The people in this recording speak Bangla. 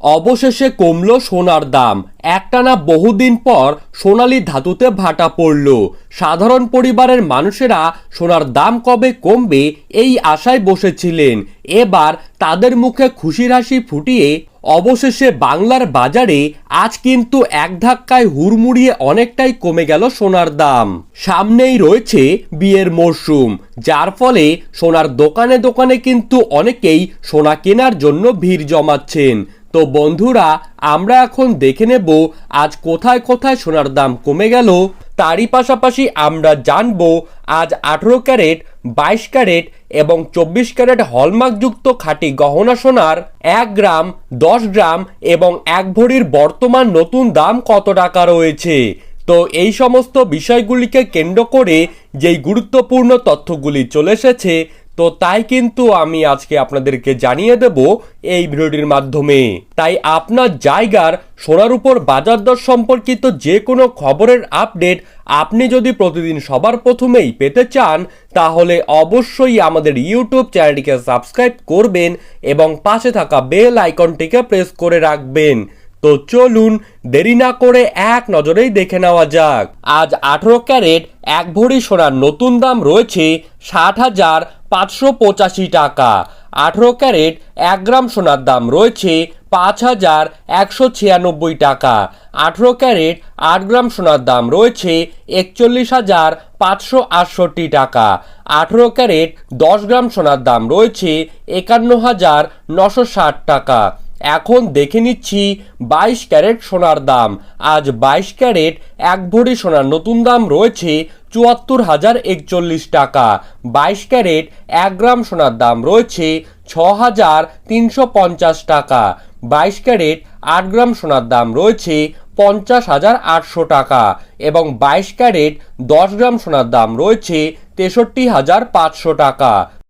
অবশেষে কমল সোনার দাম। একটানা বহুদিন পর সোনালি ধাতুতে ভাটা পড়ল। সাধারণ পরিবারের মানুষেরা সোনার দাম কবে কমবে এই আশায় বসেছিলেন। এবার তাদের মুখে খুশির হাসি ফুটিয়ে অবশেষে বাংলার বাজারে আজ কিন্তু এক ধাক্কায় হুড়মুড়িয়ে অনেকটাই কমে গেল সোনার দাম। সামনেই রয়েছে বিয়ের মরশুম, যার ফলে সোনার দোকানে দোকানে কিন্তু অনেকেই সোনা কেনার জন্য ভিড় জমাচ্ছেন। তো বন্ধুরা, আমরা এখন দেখে নেব আজ কোথায় কোথায় সোনার দাম কমে গেল। তারই পাশাপাশি আমরা জানব আজ আঠেরো ক্যারেট, বাইশ ক্যারেট এবং চব্বিশ ক্যারেট হলমার্কযুক্ত খাঁটি গহনা সোনার এক গ্রাম, দশ গ্রাম এবং এক ভরির বর্তমান নতুন দাম কত টাকা রয়েছে? তো এই সমস্ত বিষয়গুলিকে কেন্দ্র করে যেই গুরুত্বপূর্ণ তথ্যগুলি চলে এসেছে তো তাই কিন্তু আমি আজকে আপনাদেরকে জানিয়ে দেব এই ভিডিওটির মাধ্যমে। তাই আপনার জায়গার সোনার উপর বাজার দর সম্পর্কিত যে কোনো খবরের আপডেট আপনি যদি প্রতিদিন সবার প্রথমেই পেতে চান, তাহলে অবশ্যই আমাদের ইউটিউব চ্যানেলটিকে সাবস্ক্রাইব করবেন এবং পাশে থাকা বেল আইকনটিকে প্রেস করে রাখবেন। তো চলুন দেরি না করে এক নজরেই দেখে নেওয়া যাক। আজ আঠেরো ক্যারেট, এক ভরি সোনার নতুন দাম রয়েছে ষাট হাজার পাঁচশো পঁচাশি টাকা। আঠেরো ক্যারেট, এক গ্রাম সোনার দাম রয়েছে পাঁচ হাজার একশো ছিয়ানব্বই টাকা। আঠেরো ক্যারেট, আট গ্রাম সোনার দাম রয়েছে একচল্লিশ হাজার পাঁচশো আটষট্টি টাকা। আঠেরো ক্যারেট, দশ গ্রাম সোনার দাম রয়েছে একান্ন হাজার নশো ষাট টাকা। এখন দেখে নিচ্ছি বাইশ ক্যারেট সোনার দাম। আজ বাইশ ক্যারেট এক ভরি সোনার নতুন দাম রয়েছে চুয়াত্তর হাজার একচল্লিশ টাকা। বাইশ ক্যারেট এক গ্রাম সোনার দাম রয়েছে ছ হাজার তিনশো পঞ্চাশ টাকা। বাইশ ক্যারেট আট গ্রাম সোনার দাম রয়েছে পঞ্চাশ হাজার আটশো টাকা এবং বাইশ ক্যারেট দশ গ্রাম সোনার দাম রয়েছে তেষট্টি হাজার পাঁচশো টাকা।